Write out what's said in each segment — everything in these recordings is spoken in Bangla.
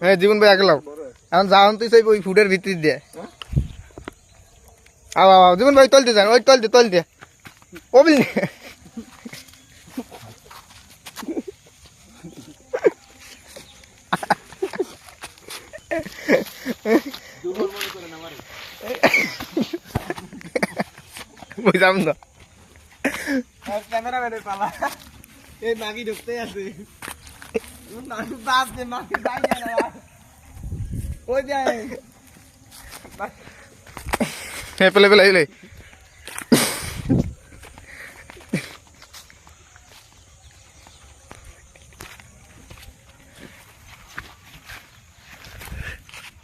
হ্যাঁ জীবন ভাই আগে এখন যাওন তুই সেই ওই ফুডের ভিতর দিয়ে। আও আও জীবন ভাই তলতে যান, ওই তলতে তলতে ও বিল বুঝলাম তো ক্যামেরাম্যানের পালা। এই ঢুকতে আছে। নাকি বাস দে মাগি দাঁড়িয়ে না ওই যায় হ্যাঁ পেলে পেলে পেলে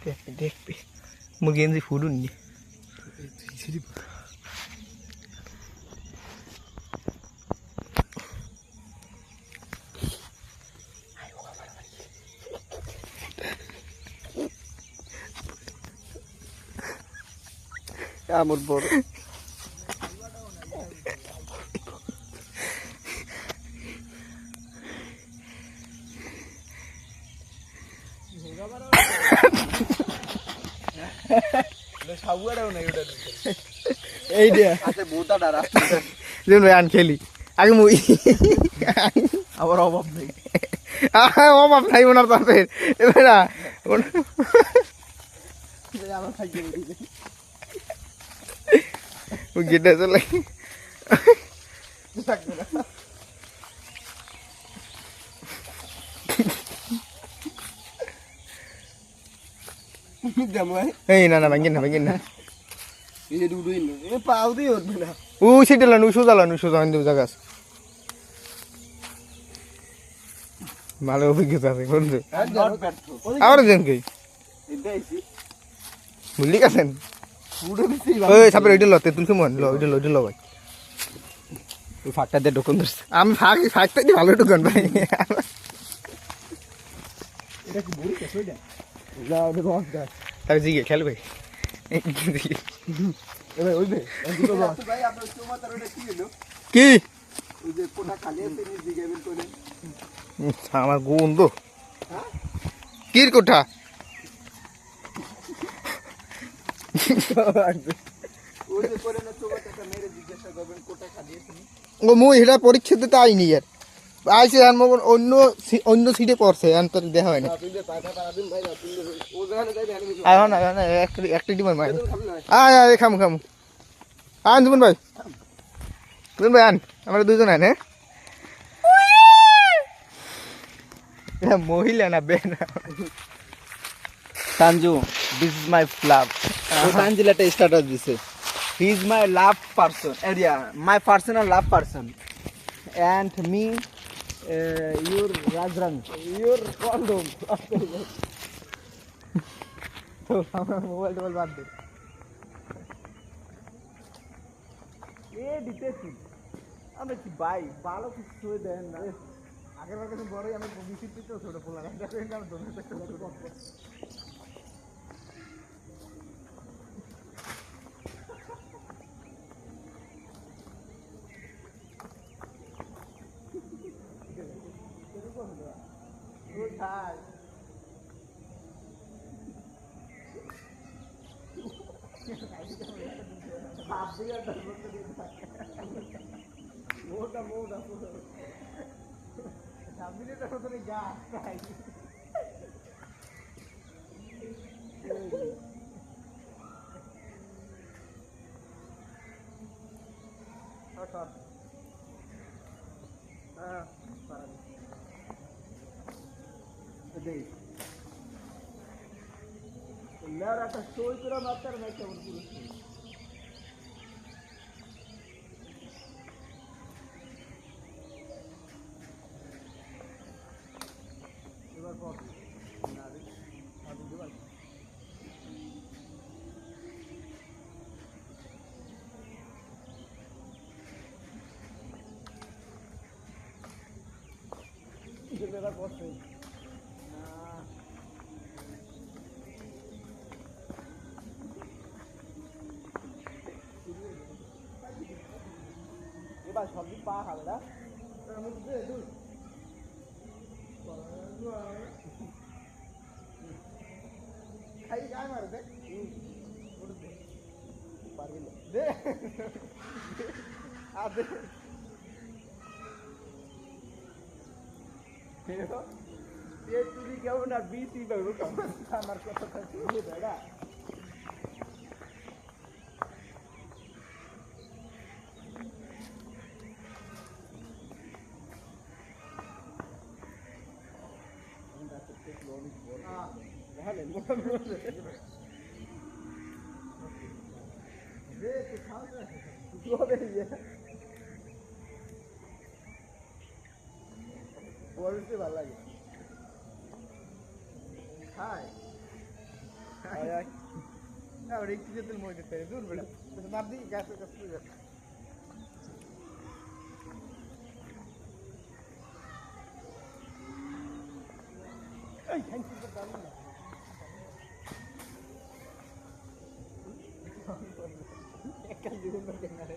দেখবি দেখবি মুগেন্জি ফুডুন নি আমার বড়। এই দে আন খেলি আগে মুই আবার অভাব নেই। বাপ নাই ওনার বাপের এবার না ওন- আমার খাইয়ে দিবে ও গেটে চলে এই না না ভাঙিন না ভাঙিন না। ও সেটা নু সোজা নু সোজা হিন্দু জায়গা আছে ভালো অভিজ্ঞতা আছে বন্ধু। আবার যেন কই? ভুলি গেছেন সাপের ওইটা মন ল ওইটা ল ওইটা ল ভাই। তুই ফাটটা দিয়ে ঢোকন ধরছে। আমি ফাঁক ফাঁকতে দি ভালো ঢুকান ভাই। কি বুড়ি যা ওদের রস দা তাহলে জিগে খেল ভাই। ওই বে দুটো রস ভাই আপনার তোমার তার ওটা কি হলো কি? ওই যে কোটা খালি আছে নিজ দিকে বের করে। উম, আমার গন্ধ। কির কোঠা ওই যে করে না তোমার একটা মেরে জিজ্ঞাসা করবেন কোটা খালি আছে নি? মুই পরীক্ষা দিতে আইনি অন্য অন্য সিটে পড়ছে দেখা হয় না মাই খামু খামু। আন ভাই। তুমি ভাই আন। আমরা দুজন আন হ্যাঁ? মহিলা না বে না Sanju, this is my start with this. He is my love person. Area, my personal love person. And me, uh, your Rajrang, your condom. তো আমার মোবাইল টোবাইল বাদ দে এ দিতেছি আমরা কি ভাই ভালো কিছু হয়ে দেন না আগের বার বড়ই আমি বিসির ছোট পোলা দেখো আমি দোনো কোথায় মোটা মোটা সামনে তো তোর যা তাই হ্যাঁ দেখ মেয়ের একটা সই করে মাত্র না কেমন পুরুষ এবার কর না রে আমি দেবার এবার করছে না এবার সবজি পা খাবে না काही काय मारत दे आदे ये तुझी घेऊन बी सी बघू का मारतो শুনে বেড়া বলতে ভালো লাগে হাই হাই হাই ওটা একটু যেতে মনে করতে দূর বেড়া মার দিই গাছের কাছে একটা জীবন কেন রে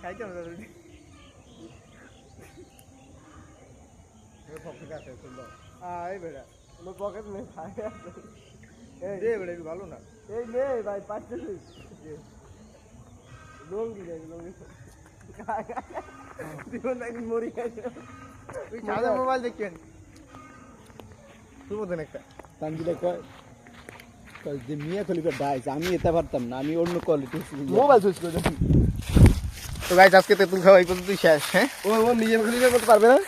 খাইতে হবে দাদা সব ঠিক আছে সুন্দর আয় বেড়া আমার পকেট মে খায় এই দে বেড়া একটু ভালো না। এই নে ভাই পাঁচটা লঙ্গি দেয় লঙ্গি। জীবন একদিন মরি গেছে মোবাইল তুই বলতেন একটা। তানজিলে কয়? যে মিয়া খলিফার ডাইস আমি এটা পারতাম না আমি অন্য কোয়ালিটি মোবাইল সুইচ করে তো গাইজ আজকে তেঁতুল খাওয়া এই পর্যন্তই শেষ হ্যাঁ? ও ও নিজে খলিফার করতে পারবে না?